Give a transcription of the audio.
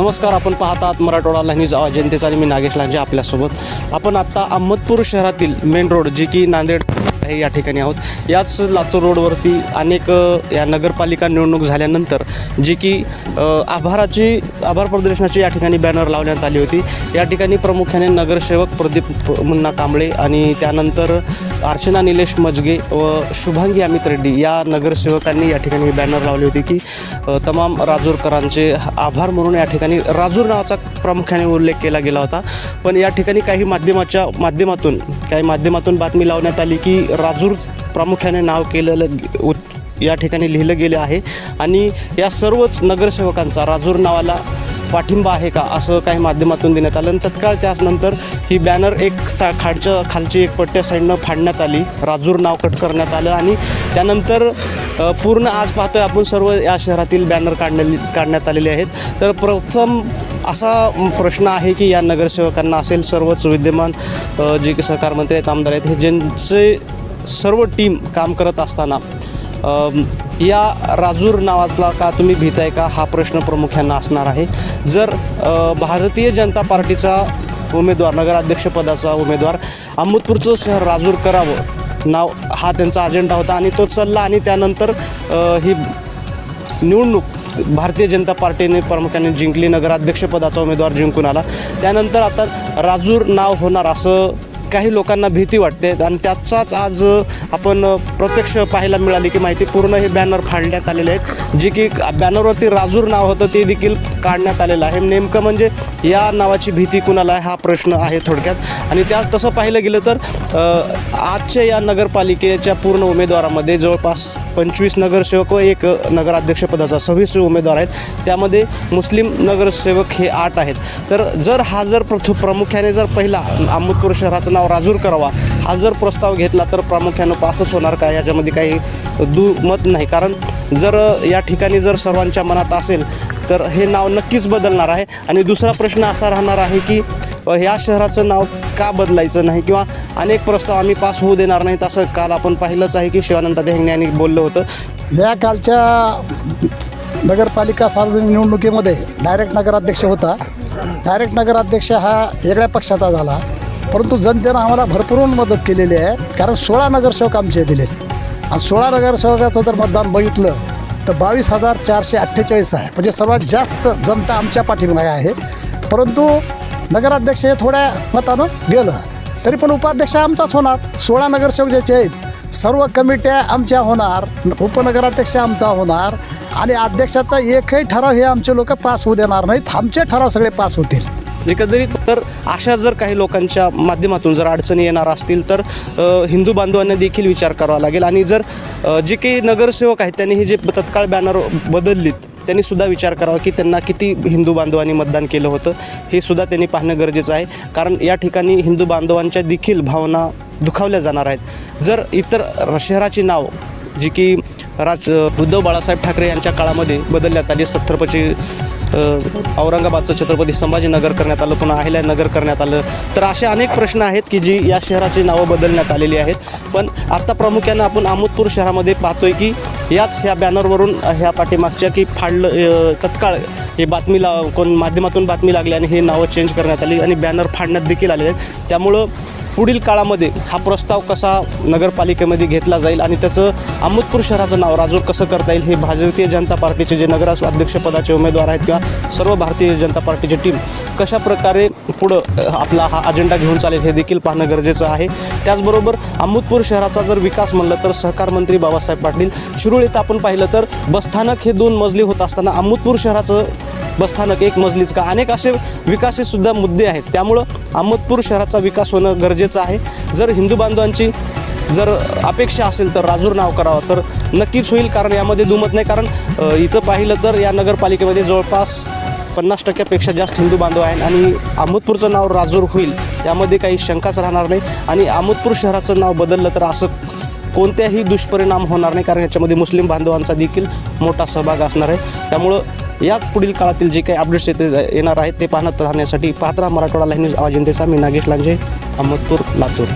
नमस्कार आपण पाहतात मराठवाडा लाईनीज आवाज जनतेचा आणि मी नागेश लांजे आपल्यासोबत. आपण आत्ता अहमदपूर शहरातील मेन रोड जी की नांदेड आहे या ठिकाणी आहोत. याच लातूर रोडवरती अनेक या नगरपालिका निवडणूक झाल्यानंतर जी की आभाराची आभार प्रदर्शनाची या ठिकाणी बॅनर लावण्यात आली होती. या ठिकाणी प्रामुख्याने नगरसेवक प्रदीप मुन्ना कांबळे आणि त्यानंतर अर्चना निलेश मजगे व शुभांगी अमित रेड्डी या नगरसेवकांनी या ठिकाणी बॅनर लावले होते की तमाम राजूरकरांचे आभार म्हणून या ठिकाणी राजूर नावाचा प्रामुख्याने उल्लेख केला गेला होता. पण या ठिकाणी काही माध्यमाच्या माध्यमातून काही माध्यमातून बातमी लावण्यात आली की राजूर प्रामुख्याने नाव केलेलं या ठिकाणी लिहिलं गेलं आहे. आणि या सर्वच नगरसेवकांचा राजूर नावाला पाठिंबा आहे का असं काही माध्यमातून देण्यात आलं. आणि तत्काळ त्यानंतर ही बॅनर एक सा खालच्या खालची एक पट्ट्या साईडनं फाडण्यात आली. राजूर नाव कट करण्यात आलं आणि त्यानंतर पूर्ण आज पाहतोय आपण सर्व या शहरातील बॅनर काढण्या काढण्यात आलेले आहेत. तर प्रथम असा प्रश्न आहे की या नगरसेवकांना असेल सर्वच विद्यमान जे की सहकार मंत्री आहेत आमदार आहेत हे ज्यांचे सर्व टीम काम करत असताना या राजूर नावातला का तुम्ही भीताय का हा प्रश्न प्रामुख्यानं असणार आहे. जर भारतीय जनता पार्टीचा उमेदवार नगराध्यक्षपदाचा उमेदवार अहमदपूरचं शहर राजूर करावं नाव हा त्यांचा अजेंडा होता आणि तो चालला आणि त्यानंतर ही निवडणूक भारतीय जनता पार्टीने प्रामुख्याने जिंकली नगराध्यक्षपदाचा उमेदवार जिंकून आला. त्यानंतर आता राजूर नाव होणार असं काही लोकांना भीती वाटते आणि त्याचाच आज आपण प्रत्यक्ष पाहायला मिळाली की माहिती पूर्ण हे बॅनर फाडण्यात आलेले आहेत. जे की बॅनरवरती राजूर नाव होतं ते देखील काढण्यात आलेलं आहे. नेमकं म्हणजे या नावाची भीती कुणाला आहे हा प्रश्न आहे थोडक्यात. आणि त्या तसं पाहिलं गेलं तर आजच्या या नगरपालिकेच्या पूर्ण उमेदवारामध्ये जवळपास पंचवीस नगरसेवक व एक नगराध्यक्षपदाचा सव्वीस उमेदवार आहेत. त्यामध्ये मुस्लिम नगरसेवक हे आठ आहेत. तर जर हा जर प्रथ प्रामुख्याने जर पहिला अहमदपूर शहराचं नाव राजूर करावा. हा जर प्रस्ताव घेतला तर प्रामुख्यानं पासच होणार का? याच्यामध्ये काही दुमत नाही. कारण जर या ठिकाणी जर सर्वांच्या मनात असेल तर हे नाव नक्कीच बदलणार आहे. आणि दुसरा प्रश्न असा राहणार आहे की ह्या शहराचं नाव का बदलायचं नाही? किंवा अनेक प्रस्ताव आम्ही पास होऊ देणार नाहीत असं काल आपण पाहिलंच आहे की शिवानंद देहंगणे यांनी बोललं होतं. या कालच्या नगरपालिका सार्वजनिक निवडणुकीमध्ये डायरेक्ट नगराध्यक्ष होता. डायरेक्ट नगराध्यक्ष हा वेगळ्या पक्षाचा झाला. परंतु जनतेनं आम्हाला भरपूर मदत केलेली आहे. कारण सोळा नगरसेवक आमचे दिलेत. आणि सोळा नगरसेवकाचं जर मतदान बघितलं तर बावीस हजार चारशे अठ्ठेचाळीस आहे. म्हणजे सर्वात जास्त जनता आमच्या पाठीमागे आहे. परंतु नगराध्यक्ष हे थोड्या मतानं गेलं. तरी पण उपाध्यक्ष आमचाच होणार. सोळा नगरसेवक ज्याचे आहेत सर्व कमिट्या आमच्या होणार. उपनगराध्यक्ष आमचा होणार. आणि अध्यक्षाचा एकही ठराव हे आमचे लोक पास होऊ देणार नाहीत. आमचे ठराव सगळे पास होतील. एकंदरीत तर अशा जर काही लोकांच्या माध्यमातून जर अडचणी येणार असतील तर हिंदू बांधवांना देखील विचार करावा लागेल. आणि जर जे काही नगरसेवक आहेत त्यांनी हे जे तत्काळ बॅनर बदललीत त्यांनी सुद्धा विचार करावा की त्यांना किती हिंदू बांधवांनी मतदान केलं होतं हे सुद्धा त्यांनी पाहणं गरजेचं आहे. कारण या ठिकाणी हिंदू बांधवांच्या देखील भावना दुखावल्या जाणार आहेत. जर इतर शहराची नाव जी की राज उद्धव बाळासाहेब ठाकरे यांच्या काळामध्ये बदलण्यात आली सत्तरपची औरंगाबादचं छत्रपती संभाजीनगर करण्यात आलं पुन्हा अहिल्यानगर करण्यात आलं. तर असे अनेक प्रश्न आहेत की जी या शहराची नावं बदलण्यात आलेली आहेत. पण आत्ता प्रामुख्यानं आपण आमोदपूर शहरामध्ये पाहतोय की याच ह्या बॅनरवरून ह्या पाठीमागच्या की फाडलं तत्काळ हे बातमी ला कोण माध्यमातून बातमी लागली आणि हे नावं चेंज करण्यात आली आणि बॅनर फाडण्यात देखील आलेले आहेत. त्यामुळं पुढील काळामध्ये हा प्रस्ताव कसा नगरपालिकेमध्ये घेतला जाईल आणि त्याचं अहमदपूर शहराचं नाव राजूर कसं करता येईल हे भारतीय जनता पार्टीचे जे नगर अध्यक्षपदाचे उमेदवार आहेत किंवा सर्व भारतीय जनता पार्टीची टीम कशा प्रकारे पुढं आपला हा अजेंडा घेऊन चालेल हे देखील पाहणं गरजेचं आहे. त्याचबरोबर अहमदपूर शहराचा जर विकास म्हणलं तर सहकार मंत्री बाबासाहेब पाटील शिरूळ इथं आपण पाहिलं तर बसस्थानक हे दोन मजली होत असताना अहमदपूर शहराचं बसस्थानक एक मजलीच का अनेक असे विकासीसुद्धा मुद्दे आहेत. त्यामुळं अहमदपूर शहराचा विकास होणं गरजेचं आहे. जर हिंदू बांधवांची जर अपेक्षा असेल तर राजूर नाव करावं तर नक्कीच होईल कारण यामध्ये दुमत नाही. कारण इथं पाहिलं तर या नगरपालिकेमध्ये जवळपास पन्नास टक्क्यापेक्षा जास्त हिंदू बांधव आहेत आणि अहमदपूरचं नाव राजूर होईल यामध्ये काही शंकाच राहणार नाही. आणि अहमदपूर शहराचं नाव बदललं तर असं कोणत्याही दुष्परिणाम होणार नाही कारण याच्यामध्ये मुस्लिम बांधवांचा देखील मोठा सहभाग असणार आहे. त्यामुळं यात पुढील काळातील जे काही अपडेट्स येते येणार आहेत ते पाहण्यात राहण्यासाठी पाहत राहा मराठवाडा लाईन न्यूज आवाज जनतेचा मी नागेश लांजे अहमदपूर लातूर.